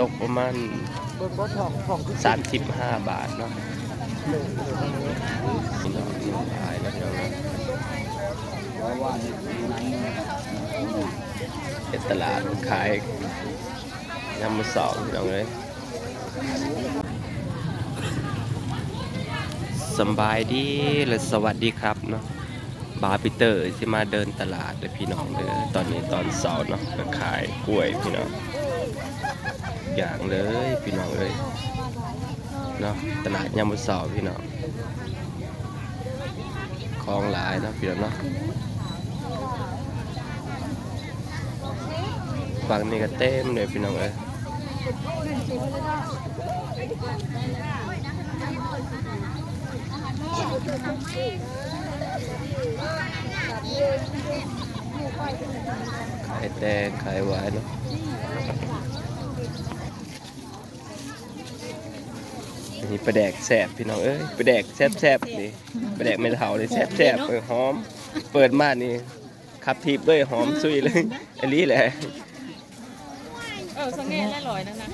ตกประมาณเบิ่งบ่ทองทองคือสามสิบห้าบาทเนาะพี่น้องน้องขายแล้วพี่น้องเนาะว่าว่านี่นั้นเป็นตลาดขายยำมือสองพี่น้องเลยสำบายดีและสวัสดีครับเนาะบาร์ปิเตอร์ที่มาเดินตลาดเลยพี่น้องเด้อตอนนี้ตอนเสาร์เนาะก็ขายกล้วยพี่น้อง อย่างเลยพี่น้องเลยเนาะตลาดยามมือสองพี่น้องของหลายเนาะพี่น้องเนาะฝั่งนี้ก็เต็มเลยพี่น้องเอ้ยขายแตงขายหวายเนาะ นนี้ปลาแดกแสบพี่น้องเอ้ยปลาแดกแซบแซบๆนี่ปลาแดกไม่เท่าเลยแซบแซบๆเออหอม เปิดมานี่ขับทีบด้วยหอมซุยเลยอันนี้แหละเออสังเกตได้ลอยนั่นนะ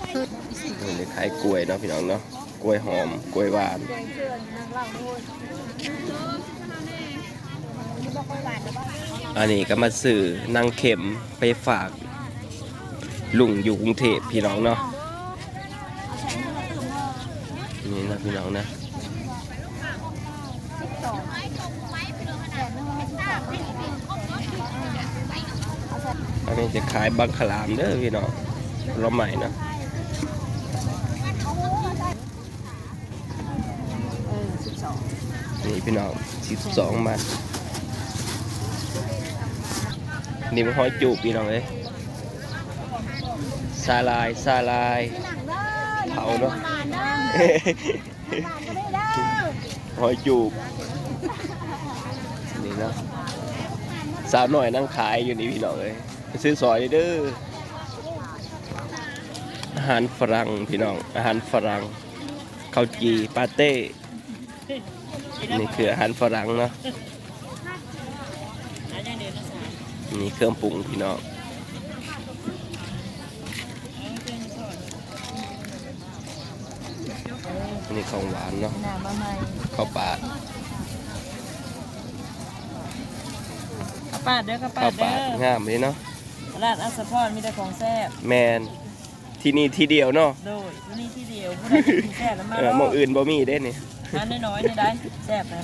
นี่ขายกล้วยเนาะพี่น้องเนาะกล้วยหอมกล้วยหวานอันนี้ก็มาสื่อนางเข็มไปฝากลุงอยู่กรุงเทพพี่น้องเนาะ นี่นะพี่น้องนะอันนี้จะขายบังขลามเด้อพี่น้องเราใหม่นะนี่พี่น้องสิบสองมันนี่มันห้อยจูบพี่น้องเอ้ยซาลายซาลายเผาเนาะ หอยจูบนี่นะสาวหน่อยนั่งขายอยู่นี่พี่น้องเอ้ยไปซื้อซอยเด้ออาหารฝรั่งพี่น้อง อาหารฝรั่งข้าวจีปาเต้นี่คืออาหารฝรั่งเนาะมนี่เครื่องปรุงพี่น้อง นี่ของหวานเนาะหน้ามาใหม่ข้าวปลาข้าวปาดเด้อข้าวปาข้าวดปลาเด้องามเลยเนาะตลาดอัสสะพรมีแต่ของแซ่บแมนที่นี่ที่เดียวเนาะโดยที่นี่ที่เดียวผู้ใดจะกินแซ่บแล้วมาเออหมองอื่นบ่มีได้นี่อันน้อยๆนี่ได้แซ่บนะ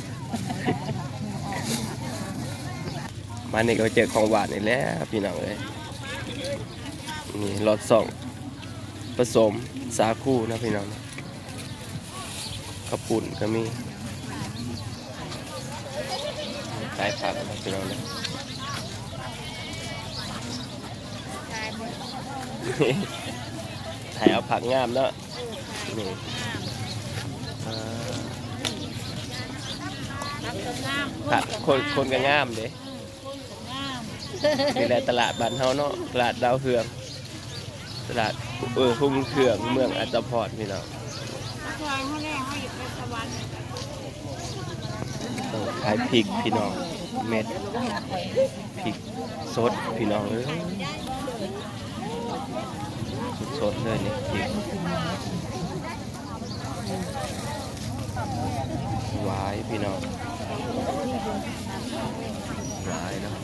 มานี่ก็เจอของหวานนี่แหล้วพี่น้องเลยนี่รสสองผสมสาคูนะพี่น้องนะ ข้าวปุ่นก็มีขายผักนะพี่น้องนะถ่ายเอาผักงามเนาะนี่อ่าผักคนคนก็งามเด้นี่แหละตลาดบ้านเฮาเนาะตลาดดาวเฮือง ตลาดเออทุ่งเถืองเมืองอัตตพรพี่น้อง เออขายพริกพี่น้องเม็ดพริกสดพี่น้องเอ้ยสดๆเลยนี่พริกหวายพี่น้องหวายเนาะ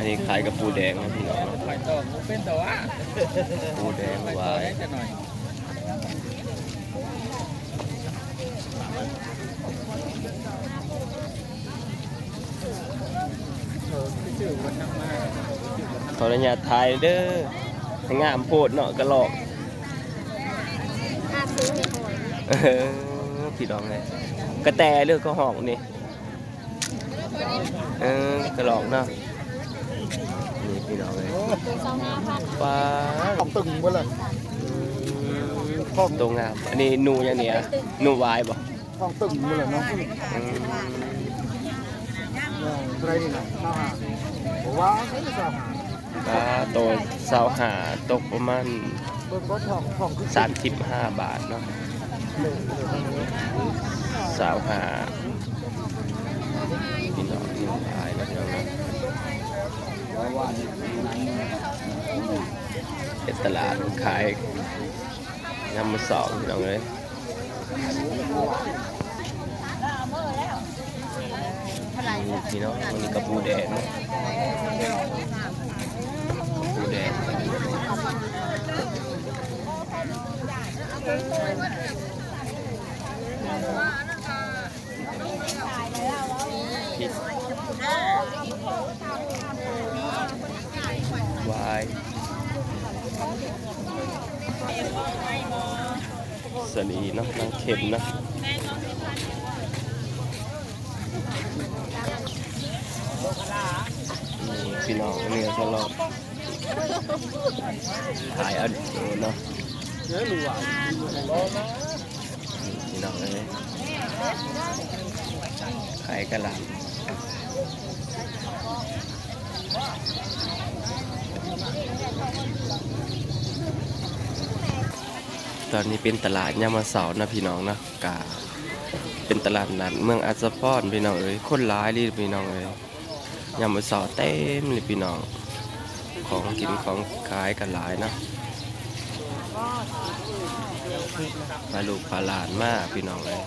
อันนี้ขายกับปูแดงนะพี่น้องไปต่อเป็นตัวปูแดงหวายขออนุญาตถ่ายเด้อให้งามโพดเนาะกระหลอกพี่น้องเลยกระแตเลือกก็หองนี่เออกระหลอกเนาะ นี่พี่น้องเลยปลาของตึงเมื่อไหร่ตรงงาม อันนี้หนูอย่างเนี้ยหนูวายบ่ของตึงเมื่อไหร่เนาะอืมอะไรนี่นะข้าวหาผมว่าไม่ใช่ข้าวหาปลาโตสาวหาตกประมาณเบิ่งบ่ทองทองคือสามสิบห้าบาทเนาะสาวหาพี่น้องนี่ขายแล้วพี่น้องนะเป็น ตลาดขายยำมาสองพี่น้องเลยพี่น้องวันนี้กระปูแดงเนอะปูแดงพริกวาย สลีเนาะนางเข็มนะพี่น้องเนื้อสลอดขายอันเนาะพี่น้องเลยขายกระหล่ำ ตอนนี้เป็นตลาดยามาเสาร์นะพี่น้องนะกาเป็นตลาดนัดเมืองอัสสะพรพี่น้องเอ้ยคนร้ายเลยพี่น้องเอ้ยยามาเสาร์เต็มเลยพี่น้อง ของกินของขายกันหลายนะพาลูกพาหลานมากพี่น้องเลย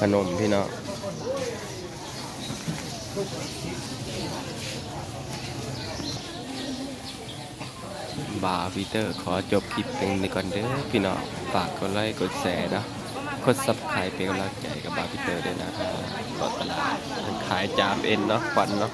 ขนมพี่น้องบาพีเตอร์ขอจบคลิปเพลงนี้ก่อนเด้อพี่น้องฝากกดไลค์กดแชร์นะกดซับสไครป์เป็นกำลังใจกับบาพีเตอร์ด้วยนะครับตดตลาดขายจามเอ็นเนาะฟันเนาะ